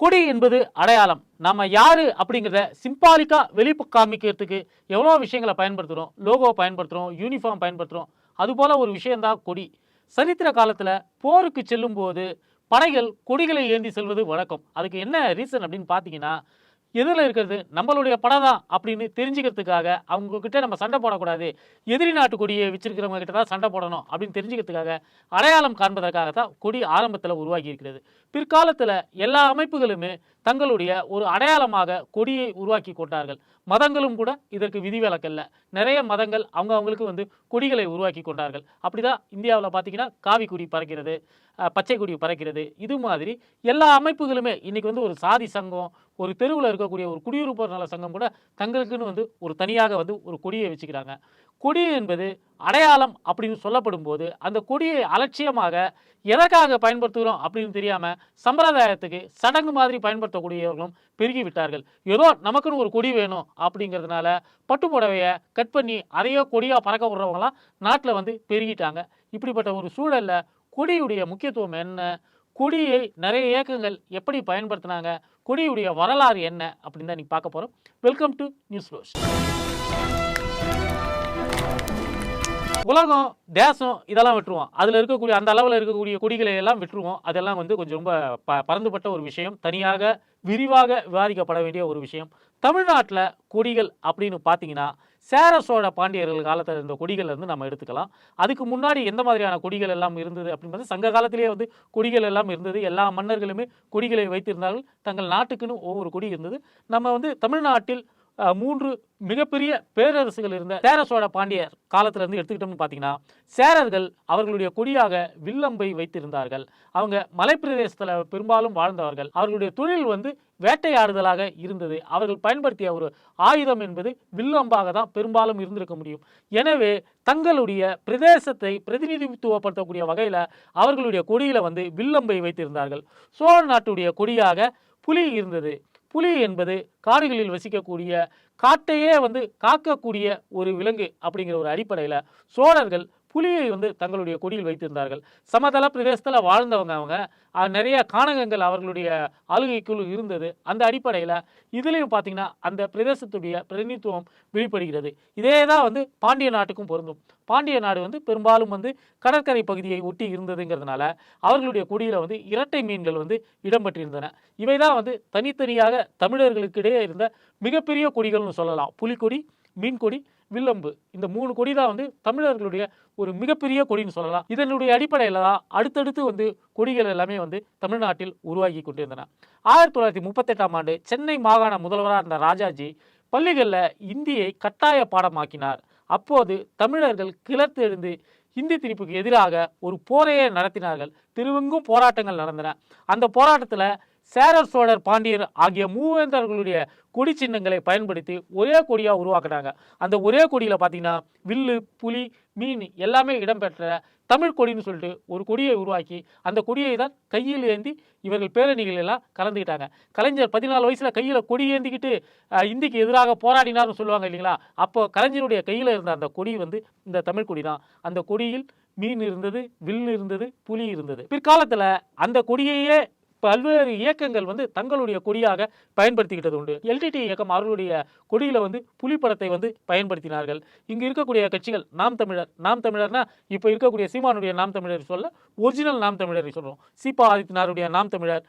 கொடி என்பது அடையாளம். நம்ம யாரு அப்படிங்கிறத சிம்பாலிக்கா வெளி காமிக்கிறதுக்கு எவ்வளோ விஷயங்களை பயன்படுத்துகிறோம் லோகோ பயன்படுத்துகிறோம் யூனிஃபார்ம் பயன்படுத்துகிறோம் அதுபோல் ஒரு விஷயந்தான் கொடி. சரித்திர காலத்தில் போருக்கு செல்லும்போது படைகள் கொடிகளை ஏந்தி செல்வது வழக்கம். அதுக்கு என்ன ரீசன் அப்படின்னு பார்த்தீங்கன்னா எதிரில் இருக்கிறது நம்மளுடைய படம் தான் அப்படின்னு தெரிஞ்சுக்கிறதுக்காக அவங்க கிட்ட நம்ம சண்டை போடக்கூடாது. எதிரி நாட்டு கொடியை வச்சிருக்கிறவங்க கிட்ட தான் சண்டை போடணும் அப்படின்னு தெரிஞ்சுக்கிறதுக்காக அடையாளம் காண்பதற்காக தான் கொடி ஆரம்பத்தில் உருவாகி இருக்கிறது. பிற்காலத்தில் எல்லா அமைப்புகளுமே தங்களுடைய ஒரு அடையாளமாக கொடியை உருவாக்கி கொண்டார்கள். மதங்களும் கூட இதற்கு விதிவிலக்கல்ல. நிறைய மதங்கள் அவங்க அவங்களுக்கு வந்து கொடிகளை உருவாக்கி கொண்டார்கள். அப்படி தான் இந்தியாவில் பார்த்தீங்கன்னா காவி கொடி பறக்கிறது பச்சை கொடி பறக்கிறது. இது மாதிரி எல்லா அமைப்புகளுமே இன்றைக்கி வந்து ஒரு சாதி சங்கம் ஒரு தெருவில் இருக்கக்கூடிய ஒரு குடியிருப்போர் நல சங்கம் கூட தங்களுக்குன்னு வந்து ஒரு தனியாக வந்து ஒரு கொடியை வச்சுக்கிறாங்க. கொடி என்பது அடையாளம் அப்படின்னு சொல்லப்படும் போது அந்த கொடியை அலட்சியமாக எதற்காக பயன்படுத்துகிறோம் அப்படின்னு தெரியாமல் சம்பிரதாயத்துக்கு சடங்கு மாதிரி பயன்படுத்தக்கூடியவர்களும் பெருகி விட்டார்கள். ஏதோ நமக்குன்னு ஒரு கொடி வேணும் அப்படிங்கிறதுனால பட்டு புடவையை கட் பண்ணி அதையோ கொடியாக பறக்க விடுறவங்களாம் நாட்டில் வந்து பெருகிட்டாங்க. இப்படிப்பட்ட ஒரு சூழலில் கொடியுடைய முக்கியத்துவம் என்ன? கொடியை நிறைய இயக்கங்கள் எப்படி பயன்படுத்தினாங்க? கொடியுடைய வரலாறு என்ன அப்படின்னு தான் நீ பார்க்க போகிறோம் வெல்கம் டு நியூஸ் ரோஸ் உலகம் தேசம் இதெல்லாம் விட்டுருவோம். அதில் இருக்கக்கூடிய அந்த அளவில் இருக்கக்கூடிய கொடிகளை எல்லாம் விட்டுருவோம். அதெல்லாம் வந்து கொஞ்சம் ரொம்ப ப பறந்துபட்ட ஒரு விஷயம். தனியாக விரிவாக விவாதிக்கப்பட வேண்டிய ஒரு விஷயம். தமிழ்நாட்டில் கொடிகள் அப்படின்னு பார்த்தீங்கன்னா சேர சோழ பாண்டியர்கள் காலத்தில் இருந்த கொடிகள் இருந்து நம்ம எடுத்துக்கலாம். அதுக்கு முன்னாடி எந்த மாதிரியான கொடிகள் எல்லாம் இருந்தது அப்படின்னு சங்க காலத்திலேயே வந்து கொடிகள் எல்லாம் இருந்தது. எல்லா மன்னர்களுமே கொடிகளை வைத்திருந்தார்கள். தங்கள் நாட்டுக்குன்னு ஒவ்வொரு கொடி இருந்தது. நம்ம வந்து தமிழ்நாட்டில் மூன்று மிகப்பெரிய பேரரசுகள் இருந்த சேர சோழ பாண்டியர் காலத்திலிருந்து எடுத்துக்கிட்டோம்னு பார்த்தீங்கன்னா சேரர்கள் அவர்களுடைய கொடியாக வில்லம்பை வைத்திருந்தார்கள். அவங்க மலைப்பிரதேசத்தில் பெரும்பாலும் வாழ்ந்தவர்கள். அவர்களுடைய தொழில் வந்து வேட்டையாடுதலாக இருந்தது. அவர்கள் பயன்படுத்திய ஒரு ஆயுதம் என்பது வில்லம்பாக தான் பெரும்பாலும் இருந்திருக்க முடியும். எனவே தங்களுடைய பிரதேசத்தை பிரதிநிதித்துவப்படுத்தக்கூடிய வகையில் அவர்களுடைய கொடியில் வந்து வில்லம்பை வைத்திருந்தார்கள். சோழ நாட்டுடைய கொடியாக புலி இருந்தது. புலி என்பது காடுகளில் வசிக்கக்கூடிய காட்டையே வந்து காக்கக்கூடிய ஒரு விலங்கு அப்படிங்கிற ஒரு அடிப்படையில் சோழர்கள் புலியை வந்து தங்களுடைய கொடியில் வைத்திருந்தார்கள். சமதள பிரதேசத்தில் வாழ்ந்தவங்க அவங்க. நிறைய காணகங்கள் அவர்களுடைய ஆளுகைக்குள் இருந்தது. அந்த அடிப்படையில் இதுலேயும் பார்த்தீங்கன்னா அந்த பிரதேசத்துடைய பிரதிநிதித்துவம் வெளிப்படுகிறது. இதே தான் வந்து பாண்டிய நாட்டுக்கும் பொருந்தும். பாண்டிய நாடு வந்து பெரும்பாலும் வந்து கடற்கரை பகுதியை ஒட்டி இருந்ததுங்கிறதுனால அவர்களுடைய குடியில் வந்து இரட்டை மீன்கள் வந்து இடம்பெற்றிருந்தன. இவை தான் வந்து தனித்தனியாக தமிழர்களுக்கிடையே இருந்த மிகப்பெரிய கொடிகள்னு சொல்லலாம். புலிக்கொடி மீன்கொடி வில்லம்பு. இந்த மூணு கொடி தான் வந்து தமிழர்களுடைய ஒரு மிகப்பெரிய கொடின்னு சொல்லலாம். இதனுடைய அடிப்படையில் தான் அடுத்தடுத்து வந்து கொடிகள் எல்லாமே வந்து தமிழ்நாட்டில் உருவாகி கொண்டிருந்தன. ஆயிரத்தி தொள்ளாயிரத்தி முப்பத்தெட்டாம் ஆண்டு சென்னை மாகாண முதல்வராக இருந்த ராஜாஜி பள்ளிகளில் இந்தியை கட்டாய பாடமாக்கினார். அப்போது தமிழர்கள் கிளர்த்து எழுந்து இந்தி திணிப்புக்கு எதிராக ஒரு போரையே நடத்தினார்கள். திருவெங்கும் போராட்டங்கள் நடந்தன. அந்த போராட்டத்தில் சேரர் சோழர் பாண்டியர் ஆகிய மூவேந்தர்களுடைய கொடி சின்னங்களை பயன்படுத்தி ஒரே கொடியாக உருவாக்குனாங்க. அந்த ஒரே கொடியில் பார்த்தீங்கன்னா வில்லு புலி மீன் எல்லாமே இடம்பெற்ற தமிழ் கொடின்னு சொல்லிட்டு ஒரு கொடியை உருவாக்கி அந்த கொடியை தான் கையில் ஏந்தி இவர்கள் பேரணிகள் எல்லாம் கலந்துக்கிட்டாங்க. கலைஞர் பதினாலு வயசில் கையில் கொடி ஏந்திக்கிட்டு இந்திக்கு எதிராக போராடினார்னு சொல்லுவாங்க இல்லைங்களா? அப்போ கலைஞருடைய கையில் இருந்த அந்த கொடி வந்து இந்த தமிழ் கொடி தான் அந்த கொடியில் மீன் இருந்தது வில் இருந்தது புலி இருந்தது. பிற்காலத்தில் அந்த கொடியையே பல்வேறு இயக்கங்கள் வந்து தங்களுடைய கொடியாக பயன்படுத்திக்கிட்டது உண்டு. எல்டிடி இயக்கம் அவர்களுடைய கொடியில் வந்து புலிப்படத்தை வந்து பயன்படுத்தினார்கள். இங்கு இருக்கக்கூடிய கட்சிகள் நாம் தமிழர் நாம் தமிழர்னா இப்போ இருக்கக்கூடிய சீமானுடைய நாம் தமிழர் சொல்ல ஒரிஜினல் நாம் தமிழரை சொல்கிறோம் சீபா ஆதித்யநாருடைய நாம் தமிழர்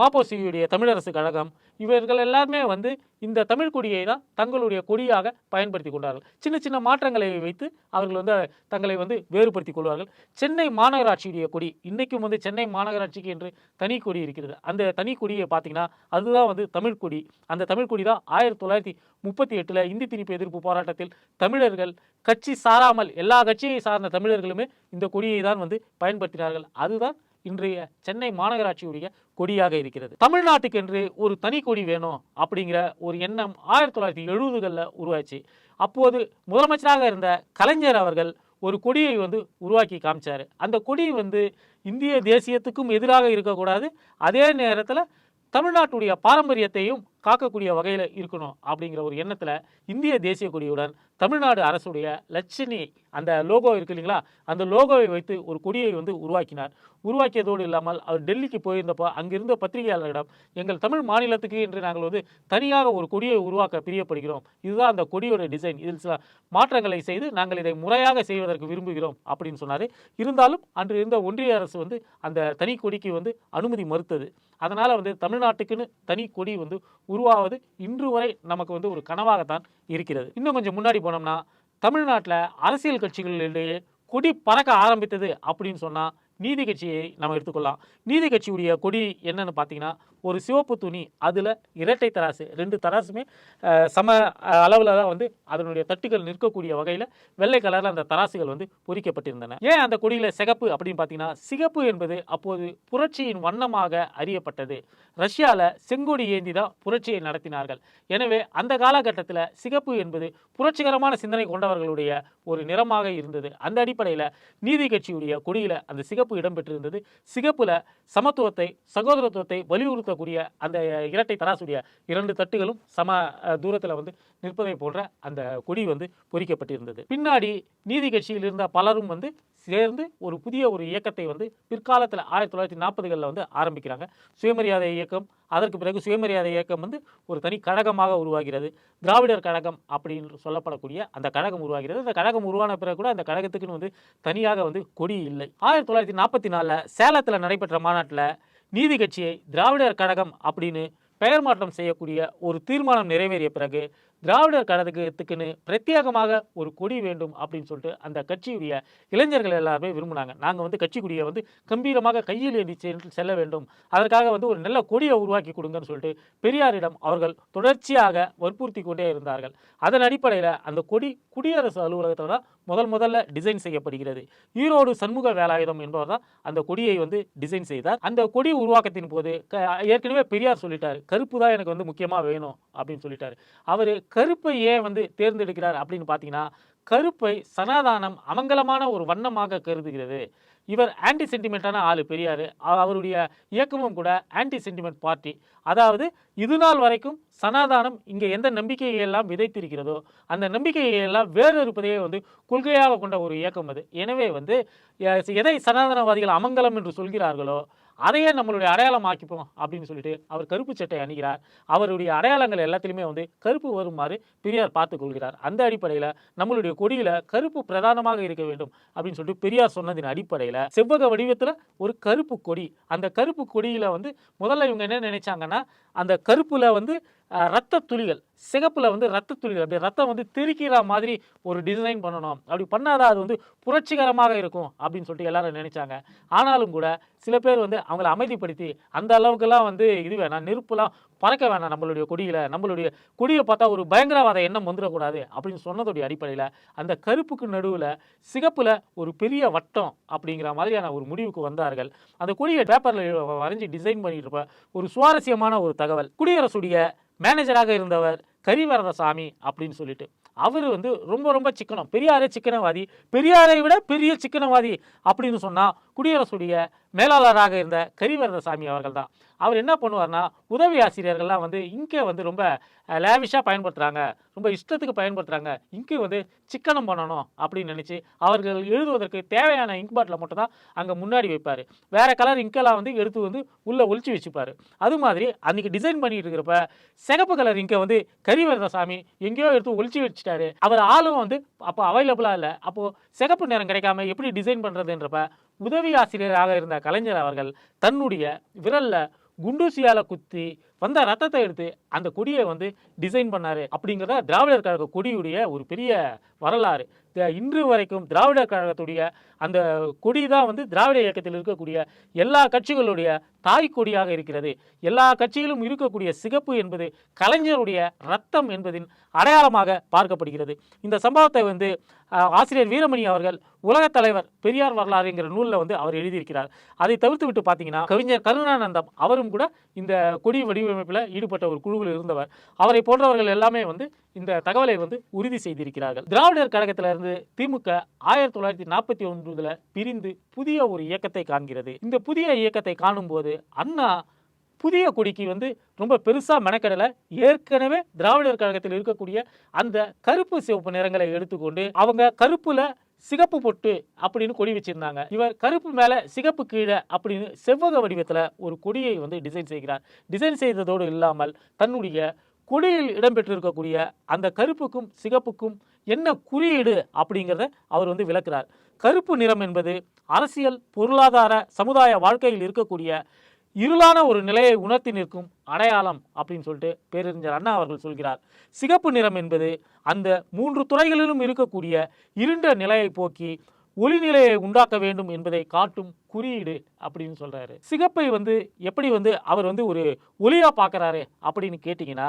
மாப்போசியுடைய தமிழரசு கழகம் இவர்கள் எல்லாருமே வந்து இந்த தமிழ் கொடியை தான் தங்களுடைய கொடியாக பயன்படுத்தி கொண்டார்கள். சின்ன சின்ன மாற்றங்களை வைத்து அவர்கள் வந்து தங்களை வந்து வேறுபடுத்திக் கொள்வார்கள். சென்னை மாநகராட்சியுடைய கொடி இன்றைக்கும் வந்து சென்னை மாநகராட்சிக்கு என்று தனி கொடி இருக்கிறது. அந்த தனி கொடியை பார்த்தீங்கன்னா அதுதான் வந்து தமிழ் கொடி. அந்த தமிழ் கொடி தான் ஆயிரத்தி தொள்ளாயிரத்தி முப்பத்தி எட்டில் இந்தி திணிப்பு எதிர்ப்பு போராட்டத்தில் தமிழர்கள் கட்சி சாராமல் எல்லா கட்சியை சார்ந்த தமிழர்களுமே இந்த கொடியை தான் வந்து பயன்படுத்தினார்கள். அதுதான் இன்றைய சென்னை மாநகராட்சியுடைய கொடியாக இருக்கிறது. தமிழ்நாட்டுக்கு என்று ஒரு தனி கொடி வேணும் அப்படிங்கிற ஒரு எண்ணம் ஆயிரத்தி தொள்ளாயிரத்தி எழுபதுகளில் உருவாச்சு. அப்போது முதலமைச்சராக இருந்த கலைஞர் அவர்கள் ஒரு கொடியை வந்து உருவாக்கி காமிச்சார். அந்த கொடி வந்து இந்திய தேசியத்துக்கும் எதிராக இருக்கக்கூடாது. அதே நேரத்தில் தமிழ்நாட்டுடைய பாரம்பரியத்தையும் காக்கக்கூடிய வகையில் இருக்கணும் அப்படிங்கிற ஒரு எண்ணத்தில் இந்திய தேசிய கொடியுடன் தமிழ்நாடு அரசுடைய லட்சணி அந்த லோகோ இருக்கு இல்லைங்களா? அந்த லோகோவை வைத்து ஒரு கொடியை வந்து உருவாக்கினார். உருவாக்கியதோடு இல்லாமல் அவர் டெல்லிக்கு போயிருந்தப்போ அங்கிருந்த பத்திரிகையாளரிடம் எங்கள் தமிழ் மாநிலத்துக்கு என்று நாங்கள் வந்து தனியாக ஒரு கொடியை உருவாக்க பிரியப்படுகிறோம். இதுதான் அந்த கொடியோட டிசைன் இதில் சில மாற்றங்களை செய்து நாங்கள் இதை முறையாக செய்வதற்கு விரும்புகிறோம் அப்படின்னு சொன்னார். இருந்தாலும் அன்று இருந்த ஒன்றிய அரசு வந்து அந்த தனி கொடிக்கு வந்து அனுமதி மறுத்தது. அதனால் வந்து தமிழ்நாட்டுக்குன்னு தனி கொடி வந்து உருவாவது இன்று வரை நமக்கு வந்து ஒரு கனவாகத்தான் இருக்கிறது. இன்னும் கொஞ்சம் முன்னாடி போனோம்னா தமிழ்நாட்டில் அரசியல் கட்சிகளிடையே கொடி பறக்க ஆரம்பித்தது அப்படின்னு சொன்னால் நீதி கட்சியை நம்ம எடுத்துக்கொள்ளலாம். நீதி கட்சியுடைய கொடி என்னன்னு பார்த்தீங்கன்னா ஒரு சிவப்பு துணி அதில் இரட்டை தராசு ரெண்டு தராசுமே சம அளவில் தான் வந்து அதனுடைய தட்டுகள் நிற்கக்கூடிய வகையில் வெள்ளை கலரில் அந்த தராசுகள் வந்து பொறிக்கப்பட்டிருந்தன. ஏன் அந்த கொடியில் சிகப்பு அப்படின்னு பார்த்தீங்கன்னா சிகப்பு என்பது அப்போது புரட்சியின் வண்ணமாக அறியப்பட்டது. ரஷ்யாவில் செங்கொடி ஏந்தி தான் புரட்சியை நடத்தினார்கள். எனவே அந்த காலகட்டத்தில் சிகப்பு என்பது புரட்சிகரமான சிந்தனை கொண்டவர்களுடைய ஒரு நிறமாக இருந்தது. அந்த அடிப்படையில் நீதி கட்சியுடைய கொடியில் அந்த சிகப்பு இடம்பெற்றிருந்தது. சிகப்பில் சமத்துவத்தை சகோதரத்துவத்தை வலியுறுத்த வலியுறுத்தக்கூடிய அந்த இரட்டை தராசுடைய இரண்டு தட்டுகளும் சம தூரத்தில் வந்து நிற்பதை போன்ற அந்த கொடி வந்து பொறிக்கப்பட்டிருந்தது. பின்னாடி நீதி கட்சியில் இருந்த பலரும் வந்து சேர்ந்து ஒரு புதிய ஒரு இயக்கத்தை வந்து பிற்காலத்தில் ஆயிரத்தி தொள்ளாயிரத்தி நாற்பதுகளில் வந்து ஆரம்பிக்கிறாங்க. சுயமரியாதை இயக்கம் அதற்கு பிறகு சுயமரியாதை இயக்கம் வந்து ஒரு தனி கழகமாக உருவாகிறது. திராவிடர் கழகம் அப்படின்னு சொல்லப்படக்கூடிய அந்த கழகம் உருவாகிறது. அந்த கழகம் உருவான பிறகு கூட அந்த கழகத்துக்குன்னு வந்து தனியாக வந்து கொடி இல்லை. ஆயிரத்தி தொள்ளாயிரத்தி நாற்பத்தி நாலில் சேலத்தில் நடைபெற்ற மாநாட்டில் நீதி கட்சியை திராவிடர் கழகம் அப்படின்னு பெயர் மாற்றம் செய்யக்கூடிய ஒரு தீர்மானம் நிறைவேறிய பிறகு திராவிடர் கழகத்துக்குன்னு பிரத்யேகமாக ஒரு கொடி வேண்டும் அப்படின்னு சொல்லிட்டு அந்த கட்சியுடைய இளைஞர்கள் எல்லாருமே விரும்பினாங்க. நாங்கள் வந்து கட்சி கொடியை வந்து கம்பீரமாக கையில் ஏந்தி சென்று செல்ல வேண்டும். அதற்காக வந்து ஒரு நல்ல கொடியை உருவாக்கி கொடுங்கன்னு சொல்லிட்டு பெரியாரிடம் அவர்கள் தொடர்ச்சியாக வற்புறுத்தி கொண்டே இருந்தார்கள். அதன் அடிப்படையில் அந்த கொடி குடியரசு அலுவலகத்தில் தான் முதல் முதல்ல டிசைன் செய்யப்படுகிறது. ஈரோடு சண்முக வேலாயுதம் என்பவர் தான் அந்த கொடியை வந்து டிசைன் செய்தார். அந்த கொடி உருவாக்கத்தின் போது க- ஏற்கனவே பெரியார் சொல்லிட்டார் கருப்பு தான் எனக்கு வந்து முக்கியமாக வேணும் அப்படின்னு சொல்லிட்டார். அவர் கருப்பை ஏன் வந்து தேர்ந்தெடுக்கிறார் அப்படின்னு பார்த்தீங்கன்னா கருப்பை சனாதானம் அமங்கலமான ஒரு வண்ணமாக கருதுகிறது. இவர் ஆன்டி சென்டிமெண்ட்டான ஆளு பெரியார். அவருடைய இயக்கமும் கூட ஆன்டி சென்டிமெண்ட் பார்ட்டி அதாவது இது நாள் வரைக்கும் சனாதானம் இங்கே எந்த நம்பிக்கையை எல்லாம் விதைத்திருக்கிறதோ அந்த நம்பிக்கையை எல்லாம் வேறு வந்து கொள்கையாக கொண்ட ஒரு இயக்கம் அது. எனவே வந்து எதை சனாதனவாதிகள் அமங்கலம் என்று சொல்கிறார்களோ அதையே நம்மளுடைய அடையாளம் ஆக்கிப்போம் அப்படின்னு சொல்லிட்டு அவர் கருப்பு சட்டை அணிகிறார். அவருடைய அடையாளங்கள் எல்லாத்திலுமே வந்து கருப்பு வருமாறு பெரியார் பார்த்துக் கொள்கிறார். அந்த அடிப்படையில் நம்மளுடைய கொடியில் கருப்பு பிரதானமாக இருக்க வேண்டும் அப்படின்னு சொல்லிட்டு பெரியார் சொன்னதின் அடிப்படையில் செவ்வக வடிவத்தில் ஒரு கருப்பு கொடி. அந்த கருப்பு கொடியில் வந்து முதல்ல இவங்க என்ன நினைச்சாங்கன்னா அந்த கருப்பில் வந்து ரத்த துளிகள். சிகப்பில் வந்து ரத்த துளிகள். அப்படி ரத்தம் வந்து திருக்கிற மாதிரி ஒரு டிசைன் பண்ணணும். அப்படி பண்ணாதான் அது வந்து புரட்சிகரமாக இருக்கும் அப்படின்னு சொல்லிட்டு எல்லாரும் நினைச்சாங்க. ஆனாலும் கூட சில பேர் வந்து அவங்கள அமைதிப்படுத்தி அந்த அளவுக்குலாம் வந்து இது வேணாம் நெருப்புலாம் பறக்க வேணாம் நம்மளுடைய கொடியில் நம்மளுடைய கொடியை பார்த்தா ஒரு பயங்கரவாத எண்ணம் வந்துடக்கூடாது அப்படின்னு சொன்னதுடைய அடிப்படையில் அந்த கருப்புக்கு நடுவில் சிகப்பில் ஒரு பெரிய வட்டம் அப்படிங்கிற மாதிரியான ஒரு முடிவுக்கு வந்தார்கள். அந்த கொடியை பேப்பரில் வரைஞ்சி டிசைன் பண்ணிட்டு இருப்ப ஒரு சுவாரஸ்யமான ஒரு தகவல். குடியரசுடைய மேனேஜராக இருந்தவர் கரிவரதசாமி அப்படின்னு சொல்லிட்டு. அவர் வந்து ரொம்ப ரொம்ப சிக்கனம் பெரியாரே சிக்கனவாதி பெரியாரை விட பெரிய சிக்கனவாதி அப்படின்னு சொன்னால் குடியரசுடைய மேலாளராக இருந்த கரிவரதசாமி அவர்கள் தான் அவர் என்ன பண்ணுவார்னா உதவி ஆசிரியர்கள்லாம் வந்து இங்கே வந்து ரொம்ப லேவிஷாக பயன்படுத்துகிறாங்க ரொம்ப இஷ்டத்துக்கு பயன்படுத்துகிறாங்க இங்கே வந்து சிக்கனம் பண்ணணும் அப்படின்னு நினச்சி அவர்கள் எழுதுவதற்கு தேவையான இங்க் பாட்டில் மட்டும் தான் அங்கே முன்னாடி வைப்பார். வேறு கலர் இங்கெல்லாம் வந்து எடுத்து வந்து உள்ளே ஒழிச்சு வச்சுப்பார். அது மாதிரி அன்றைக்கி டிசைன் பண்ணிகிட்டு இருக்கிறப்ப சிகப்பு கலர் இங்கே வந்து கரிவரதசாமி எங்கேயோ எடுத்து ஒழிச்சு வச்சுட்டாரு. அவர் ஆளும் வந்து அப்போ அவைலபிளாக இல்லை. அப்போது சிகப்பு நேரம் கிடைக்காம எப்படி டிசைன் பண்ணுறதுன்றப்ப உதவி ஆசிரியராக இருந்த கலைஞர் அவர்கள் தன்னுடைய விரல்ல குண்டூசியால குத்தி வந்த ரத்தத்தை எடுத்து அந்த கொடியை வந்து டிசைன் பண்ணாரு. அப்படிங்கிறத திராவிடர் கழக கொடியுடைய ஒரு பெரிய வரலாறு. இன்று வரைக்கும் திராவிடர் கழகத்துடைய அந்த கொடி தான் வந்து திராவிட இயக்கத்தில் இருக்கக்கூடிய எல்லா கட்சிகளுடைய தாய் கொடியாக இருக்கிறது. எல்லா கட்சிகளும் இருக்கக்கூடிய சிகப்பு என்பது கலைஞருடைய ரத்தம் என்பதின் அடையாளமாக பார்க்கப்படுகிறது. இந்த சம்பவத்தை வந்து ஆசிரியர் வீரமணி அவர்கள் உலகத் தலைவர் பெரியார் வரலாறுங்கிற நூலில் வந்து அவர் எழுதியிருக்கிறார். அதை தவிர்த்து விட்டு பார்த்தீங்கன்னா கவிஞர் கருணானந்தம் அவரும் கூட இந்த கொடி வடிவமைப்பில் ஈடுபட்ட ஒரு குழுவில் இருந்தவர். அவரை போன்றவர்கள் எல்லாமே வந்து இந்த தகவலை வந்து உறுதி செய்திருக்கிறார்கள். திராவிடர் கழகத்தில் கழகத்திலிருந்து திமுக ஆயிரத்தி தொள்ளாயிரத்தி நாற்பத்தி ஒன்பதுல பிரிந்து புதிய ஒரு இயக்கத்தை காண்கிறது. இந்த புதிய இயக்கத்தை காணும்போது அண்ணா புதிய கொடிக்கு வந்து ரொம்ப பெருசாக மெனக்கடலை. ஏற்கனவே திராவிடர் கழகத்தில் இருக்கக்கூடிய அந்த கருப்பு சிவப்பு நிறங்களை எடுத்துக்கொண்டு அவங்க கருப்புல சிகப்பு பொட்டு அப்படின்னு கொடி வச்சிருந்தாங்க. இவர் கருப்பு மேல சிகப்பு கீழே அப்படின்னு செவ்வக வடிவத்தில் ஒரு கொடியை வந்து டிசைன் செய்கிறார். டிசைன் செய்ததோடு இல்லாமல் தன்னுடைய கொடியில் இடம்பெற்றிருக்கக்கூடிய அந்த கருப்புக்கும் சிகப்புக்கும் என்ன குறியீடு அப்படிங்கிறத அவர் வந்து விளக்குறார். கருப்பு நிறம் என்பது அரசியல் பொருளாதார சமுதாய வாழ்க்கையில் இருக்கக்கூடிய இருளான ஒரு நிலையை உணர்த்தி நிற்கும் அடையாளம் அப்படின்னு சொல்லிட்டு பேரறிஞர் அண்ணா அவர்கள் சொல்கிறார். சிகப்பு நிறம் என்பது அந்த மூன்று துறைகளிலும் இருக்கக்கூடிய இருண்ட நிலையை போக்கி ஒளிநிலையை உண்டாக்க வேண்டும் என்பதை காட்டும் குறியீடு அப்படின்னு சொல்கிறாரு சிகப்பை வந்து எப்படி வந்து அவர் வந்து ஒரு ஒளியாக பார்க்குறாரு அப்படின்னு கேட்டிங்கன்னா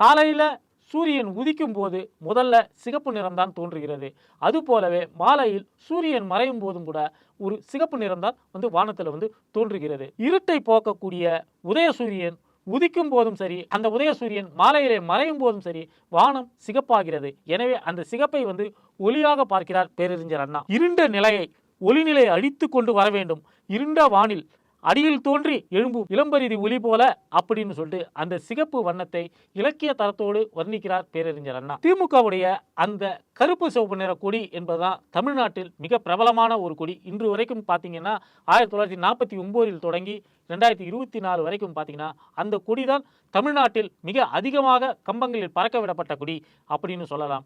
காலையில் சூரியன் உதிக்கும் போது முதல்ல சிகப்பு நிறம்தான் தோன்றுகிறது. அதுபோலவே மாலையில் சூரியன் மறையும் போதும் கூட ஒரு சிகப்பு நிறம்தான் வந்து வானத்தில் வந்து தோன்றுகிறது. இருட்டை போக்கக்கூடிய உதய சூரியன் உதிக்கும் போதும் சரி அந்த உதய சூரியன் மாலையிலே மறையும் போதும் சரி வானம் சிகப்பாகிறது. எனவே அந்த சிகப்பை வந்து ஒளியாக பார்க்கிறார் பேரறிஞர் அண்ணா. இருண்ட நிலையை ஒளிநிலை அழித்து கொண்டு வர வேண்டும். இருண்ட வானில் அடியில் தோன்றி எழும்பும் இளம்பரிதி ஒளி போல அப்படின்னு சொல்லிட்டு அந்த சிகப்பு வண்ணத்தை இலக்கிய தரத்தோடு வர்ணிக்கிறார் பேரறிஞர் அண்ணா. திமுகவுடைய அந்த கருப்பு சிவப்பு நிற கொடி என்பதுதான் தமிழ்நாட்டில் மிக பிரபலமான ஒரு கொடி. இன்று வரைக்கும் பார்த்தீங்கன்னா ஆயிரத்தி தொள்ளாயிரத்தி நாற்பத்தி ஒம்போதில் தொடங்கி ரெண்டாயிரத்தி இருபத்தி நாலு வரைக்கும் பார்த்தீங்கன்னா அந்த கொடி தான் தமிழ்நாட்டில் மிக அதிகமாக கம்பங்களில் பறக்க விடப்பட்ட கொடி அப்படின்னு சொல்லலாம்.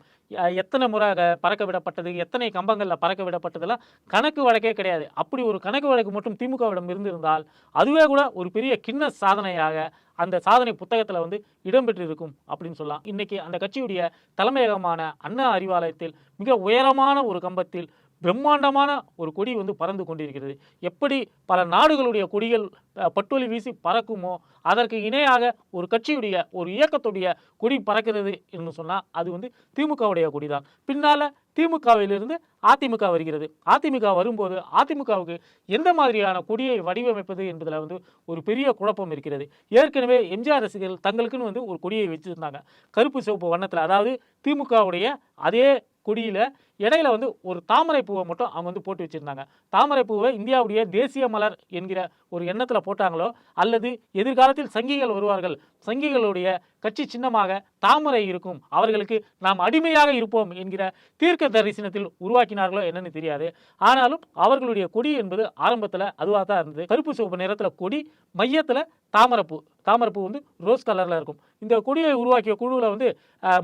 எத்தனை முறை பறக்க விடப்பட்டது எத்தனை கம்பங்களில் பறக்க விடப்பட்டதெல்லாம் கணக்கு வழக்கே கிடையாது. அப்படி ஒரு கணக்கு வழக்கு மட்டும் திமுகவிடம் இருந்திருந்தால் அதுவே கூட ஒரு பெரிய கிண்ண சாதனையாக அந்த சாதனை புத்தகத்தில் வந்து இடம்பெற்றிருக்கும் அப்படின்னு சொல்லலாம். இன்றைக்கி அந்த கட்சியுடைய தலைமையகமான அண்ணா அறிவாலயத்தில் மிக உயரமான ஒரு கம்பத்தில் பிரம்மாண்டமான ஒரு கொடி வந்து பறந்து கொண்டிருக்கிறது. எப்படி பல நாடுகளுடைய கொடிகள் அஹ், பட்டொலி வீசி பறக்குமோ அதற்கு இணையாக ஒரு கட்சியுடைய ஒரு இயக்கத்துடைய கொடி பறக்கிறது என்று சொன்னால் அது வந்து திமுகவுடைய கொடி தான் பின்னால் திமுகவிலிருந்து அதிமுக வருகிறது. அதிமுக வரும்போது அதிமுகவுக்கு எந்த மாதிரியான கொடியை வடிவமைப்பது என்பதில் வந்து ஒரு பெரிய குழப்பம் இருக்கிறது. ஏற்கனவே எம்ஜிஆர் ரசிகர்கள் தங்களுக்குன்னு வந்து ஒரு கொடியை வச்சுருந்தாங்க. கருப்பு சிவப்பு வண்ணத்தில் அதாவது திமுகவுடைய அதே கொடியில் இடையில வந்து ஒரு தாமரை பூவை மட்டும் அவங்க வந்து போட்டு வச்சிருந்தாங்க. தாமரை பூவை இந்தியாவுடைய தேசிய மலர் என்கிற ஒரு எண்ணத்தில் போட்டாங்களோ அல்லது எதிர்காலத்தில் சங்கிகள் வருவார்கள் சங்கிகளுடைய கட்சி சின்னமாக தாமரை இருக்கும் அவர்களுக்கு நாம் அடிமையாக இருப்போம் என்கிற தீர்க்க தரிசனத்தில் உருவாக்கினார்களோ என்னன்னு தெரியாது. ஆனாலும் அவர்களுடைய கொடி என்பது ஆரம்பத்தில் அதுவாக தான் இருந்தது. கருப்பு சிவப்பு நிறத்தில் கொடி மையத்தில் தாமரைப்பூ தாமரைப்பூ வந்து ரோஸ் கலரில் இருக்கும். இந்த கொடியை உருவாக்கிய குழுவில் வந்து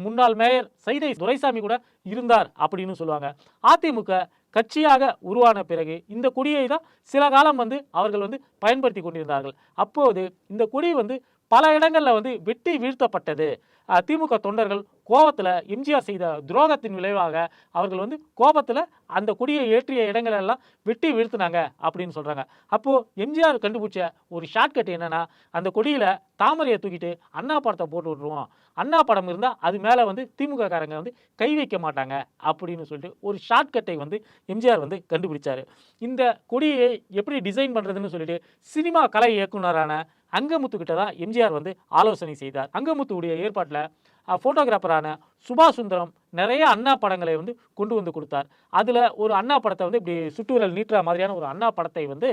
முன்னாள் மேயர் சைதை துரைசாமி கூட இருந்தார் அப்படின்னு சொல்லுவாங்க. அதிமுக கட்சியாக உருவான பிறகு இந்த கொடியை தான் சில காலம் வந்து அவர்கள் வந்து பயன்படுத்தி கொண்டிருந்தார்கள். அப்போது இந்த கொடி வந்து பல இடங்களில் வந்து வெட்டி வீழ்த்தப்பட்டது. திமுக தொண்டர்கள் கோபத்தில் எம்ஜிஆர் செய்த துரோகத்தின் விளைவாக அவர்கள் வந்து கோபத்தில் அந்த கொடியை ஏற்றிய இடங்களெல்லாம் வெட்டி வீழ்த்தினாங்க அப்படின்னு சொல்கிறாங்க அப்போது எம்ஜிஆர் கண்டுபிடிச்ச ஒரு ஷார்ட்கட் என்னென்னா அந்த கொடியில் தாமரையை தூக்கிட்டு அண்ணா படத்தை போட்டு விட்ருவோம் அண்ணா படம் இருந்தால் அது மேலே வந்து திமுக காரங்க வந்து கை வைக்க மாட்டாங்க அப்படின்னு சொல்லிட்டு ஒரு ஷார்ட்கட்டை வந்து எம்ஜிஆர் வந்து கண்டுபிடிச்சார். இந்த கொடியை எப்படி டிசைன் பண்ணுறதுன்னு சொல்லிட்டு சினிமா கலை இயக்குனரான அங்கமுத்து கிட்ட தான் எம்ஜிஆர் வந்து ஆலோசனை செய்தார். அங்கமுத்துவுடைய ஏற்பாட்டில் ஃபோட்டோகிராஃபரான சுபாஷ் சுந்தரம் நிறைய அண்ணா படங்களை வந்து கொண்டு வந்து கொடுத்தார். அதில் ஒரு அண்ணா படத்தை வந்து இப்படி சுட்டுவிரல் நீட்டுற மாதிரியான ஒரு அண்ணா படத்தை வந்து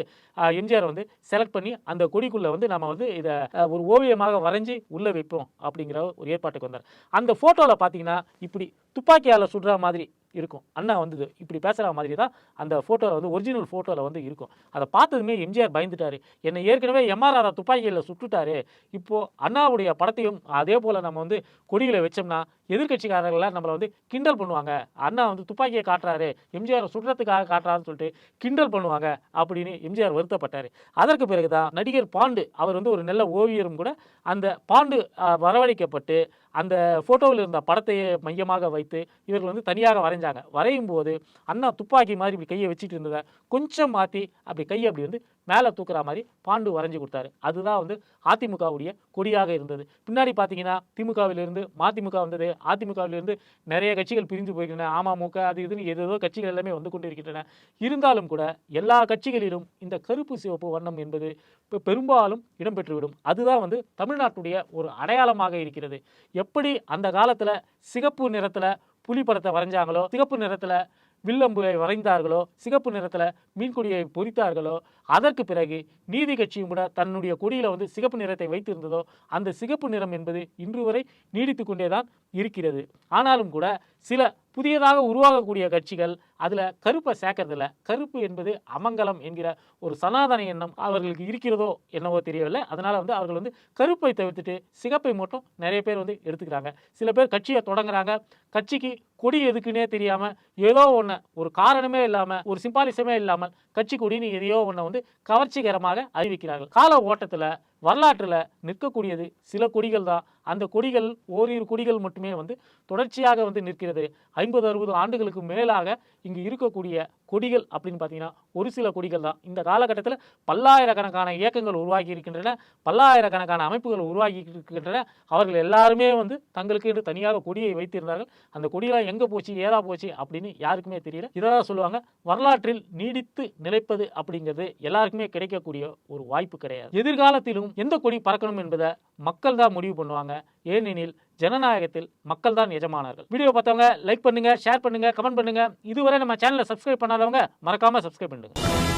எம்ஜிஆர் வந்து செலக்ட் பண்ணி அந்த கொடிக்குள்ளே வந்து நம்ம வந்து இதை ஒரு ஓவியமாக வரைஞ்சி உள்ளே வைப்போம் அப்படிங்கிற ஒரு ஏற்பாட்டுக்கு வந்தார். அந்த ஃபோட்டோவில் பார்த்தீங்கன்னா இப்படி துப்பாக்கியால் சுடுற மாதிரி இருக்கும். அண்ணா வந்து இப்படி பேசுகிற மாதிரி தான் அந்த ஃபோட்டோவில் வந்து ஒரிஜினல் ஃபோட்டோவில் வந்து இருக்கும். அதை பார்த்ததுமே எம்ஜிஆர் பயந்துட்டாரு. என்னை ஏற்கனவே எம்ஆர்ஆர் துப்பாக்கியில் சுட்டுட்டாரு. இப்போது அண்ணாவுடைய படத்தையும் அதே போல் நம்ம வந்து கொடிகளை வச்சோம்னா எதிர்க்கட்சிக்காரர்கள்லாம் நம்மளை வந்து கிண்டல் பண்ணுவாங்க. அண்ணா வந்து துப்பாக்கியை காட்டுறாரு. எம்ஜிஆர் சுடுறதுக்காக காட்டுறாருன்னு சொல்லிட்டு கிண்டல் பண்ணுவாங்க அப்படின்னு எம்ஜிஆர் வருத்தப்பட்டார். அதற்கு பிறகு தான் நடிகர் பாண்டு அவர் வந்து ஒரு நல்ல ஓவியரும் கூட அந்த பாண்டு வரவழைக்கப்பட்டு அந்த ஃபோட்டோவில் இருந்த படத்தையே மையமாக வைத்து இவர்கள் வந்து தனியாக வரைஞ்சாங்க. வரையும் போது அண்ணா துப்பாக்கி மாதிரி இப்படி கையை வச்சுட்டு இருந்ததை கொஞ்சம் மாற்றி அப்படி கையை அப்படி வந்து மேலே தூக்குற மாதிரி பாண்டு வரைஞ்சி கொடுத்தாரு. அதுதான் வந்து அதிமுகவுடைய கொடியாக இருந்தது. பின்னாடி பார்த்தீங்கன்னா திமுகவிலிருந்து மதிமுக வந்தது. அதிமுகவிலிருந்து நிறைய கட்சிகள் பிரிந்து போயிருக்கின்றன அமமுக அது இதுன்னு ஏதேதோ கட்சிகள் எல்லாமே வந்து கொண்டு இருக்கின்றன இருந்தாலும் கூட எல்லா கட்சிகளிலும் இந்த கருப்பு சிவப்பு வண்ணம் என்பது இப்போ பெரும்பாலும் இடம்பெற்றுவிடும். அதுதான் வந்து தமிழ்நாட்டுடைய ஒரு அடையாளமாக இருக்கிறது. எப்படி அந்த காலத்தில் சிகப்பு நிறத்தில் புலி படத்தை வரைஞ்சாங்களோ சிகப்பு நிறத்தில் வில்லம்புவை வரைந்தார்களோ சிகப்பு நிறத்தில் மீன்கொடியை பொறித்தார்களோ அதற்கு பிறகு நீதி கட்சியும் கூட தன்னுடைய கொடியில் வந்து சிகப்பு நிறத்தை வைத்திருந்ததோ அந்த சிகப்பு நிறம் என்பது இன்று வரை நீடித்து கொண்டே தான் இருக்கிறது. ஆனாலும் கூட சில புதியதாக உருவாகக்கூடிய கட்சிகள் அதில் கருப்பை சேர்க்கறதில்ல. கருப்பு என்பது அமங்கலம் என்கிற ஒரு சனாதன எண்ணம் அவர்களுக்கு இருக்கிறதோ என்னவோ தெரியவில்லை. அதனால் வந்து அவர்கள் வந்து கருப்பை தவிர்த்துட்டு சிகப்பை மட்டும் நிறைய பேர் வந்து எடுத்துக்கிறாங்க. சில பேர் கட்சியை தொடங்குறாங்க. கட்சிக்கு கொடி எதுக்குன்னே தெரியாமல் ஏதோ ஒன்று ஒரு காரணமே இல்லாமல் ஒரு சிம்பாலிசமே இல்லாமல் கட்சி கொடின்னு எதையோ ஒன்று வந்து கவர்ச்சிகரமாக அறிவிக்கிறார்கள். கால ஓட்டத்தில் வரலாற்றில் நிற்கக்கூடியது சில கொடிகள் தான். அந்த கொடிகள் ஓரிரு கொடிகள் மட்டுமே வந்து தொடர்ச்சியாக வந்து நிற்கிறது. ஐம்பது அறுபது ஆண்டுகளுக்கு மேலாக இங்கு இருக்கக்கூடிய கொடிகள் அப்படின்னு பார்த்தீங்கன்னா ஒரு சில கொடிகள் தான். இந்த காலகட்டத்தில் பல்லாயிரக்கணக்கான இயக்கங்கள் உருவாகி இருக்கின்றன. பல்லாயிரக்கணக்கான அமைப்புகள் உருவாகி இருக்கின்றன. அவர்கள் எல்லாருமே வந்து தங்களுக்கு என்று தனியாக கொடியை வைத்திருந்தார்கள். அந்த கொடியெல்லாம் எங்கே போச்சு ஏதா போச்சு அப்படின்னு யாருக்குமே தெரியல. இதான் சொல்லுவாங்க வரலாற்றில் நீடித்து நிலைப்பது அப்படிங்கிறது எல்லாருக்குமே கிடைக்கக்கூடிய ஒரு வாய்ப்பு கிடையாது. எதிர்காலத்திலும் எந்த கொடி பறக்கணும் என்பதை மக்கள் தான் முடிவு பண்ணுவாங்க. ஏனெனில் ஜனநாயகத்தில் மக்கள் தான் எஜமானர்கள். வீடியோ பார்த்தவங்க லைக் பண்ணுங்க ஷேர் பண்ணுங்க கமெண்ட் பண்ணுங்க. இதுவரை நம்ம சேனலை சப்ஸ்கிரைப் பண்ணாதவங்க மறக்காம சப்ஸ்கிரைப் பண்ணுங்க